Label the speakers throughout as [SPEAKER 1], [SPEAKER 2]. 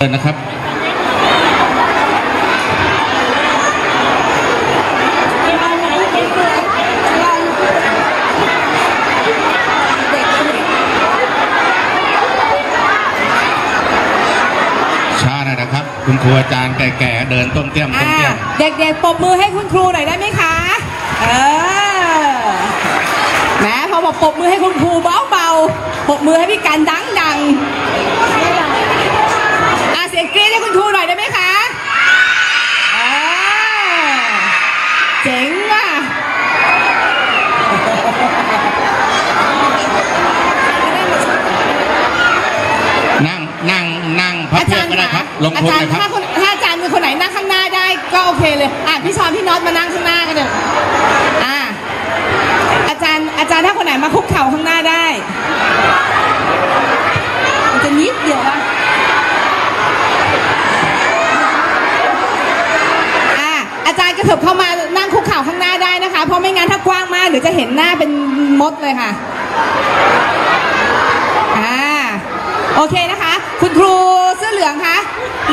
[SPEAKER 1] เชิญนะครับช้าหน่อยนะครับ คุณครูอาจารย์แก่ๆเดินต้มเตี้ยมต้ม
[SPEAKER 2] อ่า
[SPEAKER 1] เตี้ยม
[SPEAKER 2] เด็กๆปรบมือให้คุณครูหน่อยได้ไหมคะ เออแหมพอบอกปรบมือให้คุณครูเบาๆปรบมือให้พี่กันดัง นั่ง
[SPEAKER 1] นั่งนั่งพับเพียบก็ได้ครับ ลง
[SPEAKER 2] อา
[SPEAKER 1] ทุน
[SPEAKER 2] จาร
[SPEAKER 1] เล
[SPEAKER 2] ย์
[SPEAKER 1] ยครับ
[SPEAKER 2] ถ้าคนถ้าอาจารย์มีคนไหนนั่งข้างหน้าได้ก็โอเคเลยอะพี่ชอนพี่น็อตมานั่งข้างหน้ากันเถอะอ่าอาจารย์อาจารย์ถ้าคนไหนมาคุกเข่าข้างหน้าได้มันจะนิดเดียวป่ะอะอาจารย์กระเถิบเข้ามานั่งคุกเข่าข้างหน้าได้นะคะ เพราะไม่งั้นถ้ากว้างมากเดี๋ยวจะเห็นหน้าเป็นมดเลยค่ะ อ่าโอเคนะคะ คุณครูเสื้อเหลืองคะ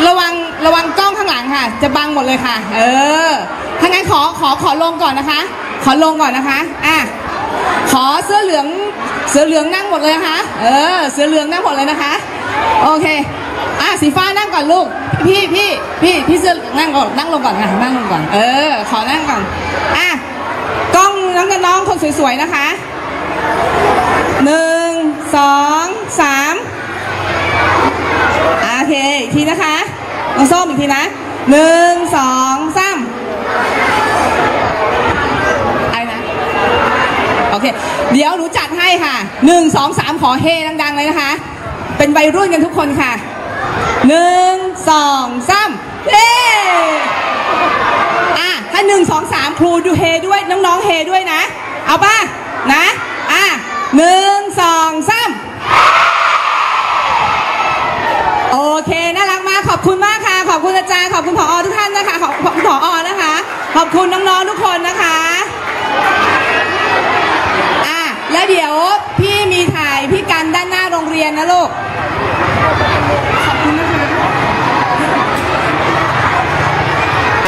[SPEAKER 2] ระวังระวังกล้องข้างหลังค่ะ จะบังหมดเลยค่ะ เออถ้างั้นขอขอขอลงก่อนนะคะ ขอลงก่อนนะคะอะขอเสื้อเหลืองเสื้อเหลืองนั่งหมดเลยนะคะ เออ เสื้อเหลืองนั่งหมดเลยนะคะ โอเคอะสีฟ้านั่งก่อนลูก พี่พี่พี่พี่เสื้อนั่งก่อนนั่งลงก่อนค่ะนั่งลงก่อน เออ ขอนั่งก่อนอะกล้องน้องกับน้องคนสวยๆนะคะหนึ่งสองสาม น้องส้มอีกทีนะหนึ่งสองสามอะไรนะ โอเค เดี๋ยวหนูจัดให้ค่ะหนึ่งสองสามขอเฮดังๆเลยนะคะ เป็นวัยรุ่นกันทุกคนค่ะหนึ่งสองสามเฮอะถ้าหนึ่งสองสามครูดูเฮด้วยน้องๆเฮด้วยนะ เอาป่ะนะ อะหนึ่งสองสาม อบคุณน้องๆทุกคนนะคะอะแล้วเดี๋ยวพี่มีถ่ายพี่กันด้านหน้าโรงเรียนนะลูก